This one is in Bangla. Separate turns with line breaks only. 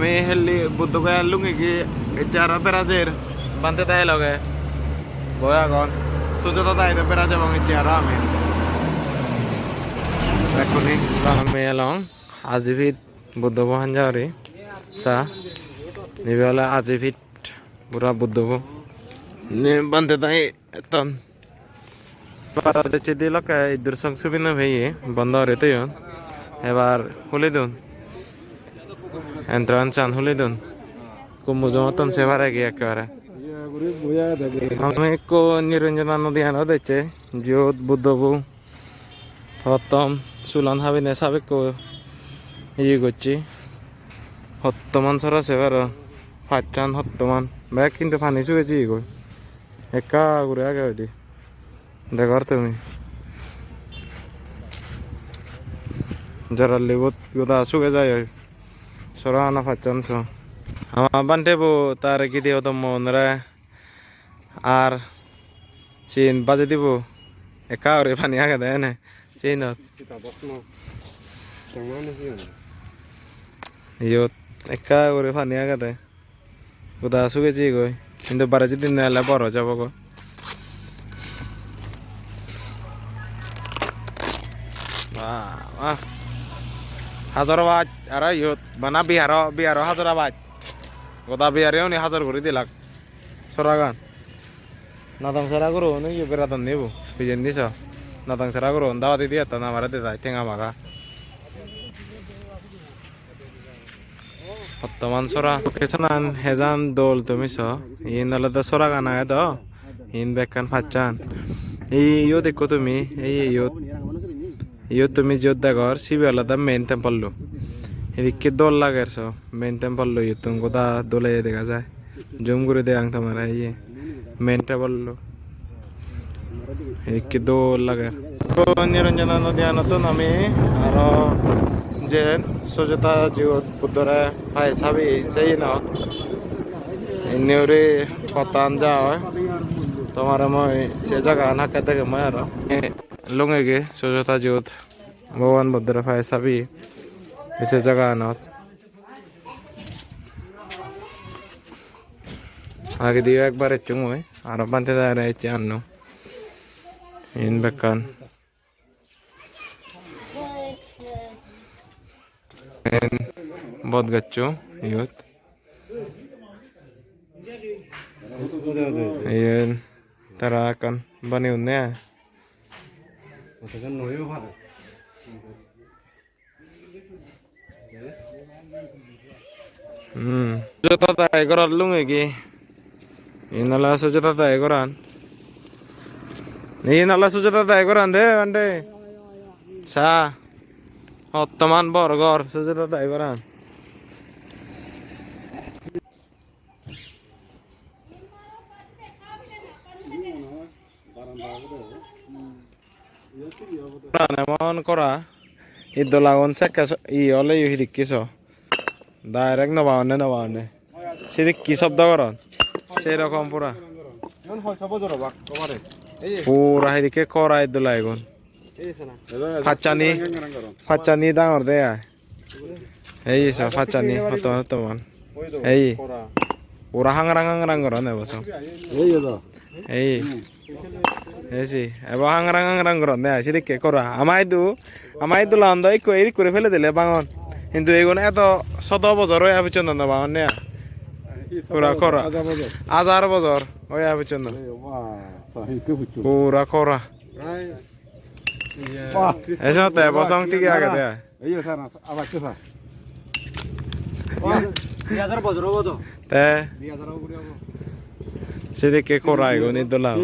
আমি হেলি বুদ্ধ গয়া লুঙ্গি কি চারা পেরাজের বানতে তাই লগে। বয়া গন সুযোগ তাই তো পেরাজ এবং চেয়ারা আমি। এখনই আমি এলাম আজিভিত বুদ্ধ বহান যাওয়ারি সা নিবে হলে আজিভিত পুরা বুদ্ধ বানতে তাই এতন। lo que idur sang subino veye বন্ধ রেতে এবার খুলে দিন এন্ট্রান্স চান খুলে দিন কুমুজ মতন সেবার আগে একেবারে আমি একটু নিরঞ্জনা নদী আনা দেখছে জিওত বুদ্ধবু প্রথম সুলান হাবি নে সাবে কো ইয়ে করছি হত্তমান সরা সেবার ফাঁচান হত্তমান ব্যাগ কিন্তু ফানি শুয়েছি গো একা ঘুরে আগে হইতি দেখর তুমি যারা লেবত গোদা সুগে যায় না ফাচ্চান সো আমার বান্টে বো তার কি দিও তো মনরা আর চিন বাজে দিব একা ওরে পানি আগে দেয় না চিনত ইয়ত একা করে পানি আগে দেয় গোদা সুগে জি গই কিন্তু বারে যদি নেলে বড় যাব গো Wah, wah. হাজারাবাদ, আর ইয়ত বানা বিহার বিহার হাজারাবাদ গোদা বিহারেও নি হাজার করে দিলাক। সরাগান নাদাং সারা করো নি বেড়াতাম নেব, বিজেন দিছ নাদাং সারা করো দাওয়াতি দিয়ে তা না মারা দিতা ঠেঙা মাগা বর্তমান সরা কেছানান, হেজান, দোল তুমি স ইন আলাদা সরা গান আগে তো ইন বেকান ফাচ্চান এই ইয়ো দেখো তুমি, এই ইয়ো তুমি যত দেখর সিবি আলাদা মেন টেম্পল লো এদিকে দোল লাগে সো মেন টেম্পল লো ইয়ো তুমি কোথা দোলে দেখা যায় জুম করে দে আং তোমার ইয়ে মেন টেম্পল লো এদিকে দোল লাগে নিরঞ্জনা নদী নতুন আমি আরও যে সজতা জীবত বুদ্ধরে ভাই সাবি সেই ন নিউরে পতান যাওয়া তোমার মই সে জায়গা নাকে দেখে মই আর লুঙ্গে সজতা জীবত ভগবান বুদ্ধরে ভাই সাবি সে জায়গা আনত আগে দিয়ে একবার এচুং মই আর বানতে দাঁড়ায় এচে আনো ইন বেকান en bodgacho yut ayan tara kan bani unne hmm jota ta egoran lunge gi inala sujata ta egoran inala sujata ta egoran de ande sa বর্তমান বরগর সুযোগ তাই করান এমন করা, ঈদ লাগুন সেকা ই হলে ইউ দেখিস ডাইরেক্ট নবানে নবানে সেদিক কি শব্দ করন। সেই রকম পুরা। পুরা সেদিকে করা ঈদ লাগুন। ফাচ্চানি ফাচ্চানি ডাঙর দে এই সব ফাচ্চানি হতো, হতমান। এই ওরা হাংরাং হাংরাং কর না বস এই। এসি এবার হাংরাং হাংরাং কর না সেদিকে করা আমাই দু আমাই দু লান দই কই করে ফেলে দিলে বাঙন কিন্তু এগুলো এত শত বছর হয়ে আবি চন্দন বাঙন নে পুরা করা হাজার বছর হয়ে আবি চন্দন পুরা করা এসব তো বসং থেকে আগে দে তে সেদিকে করা এগুলো নিদলাম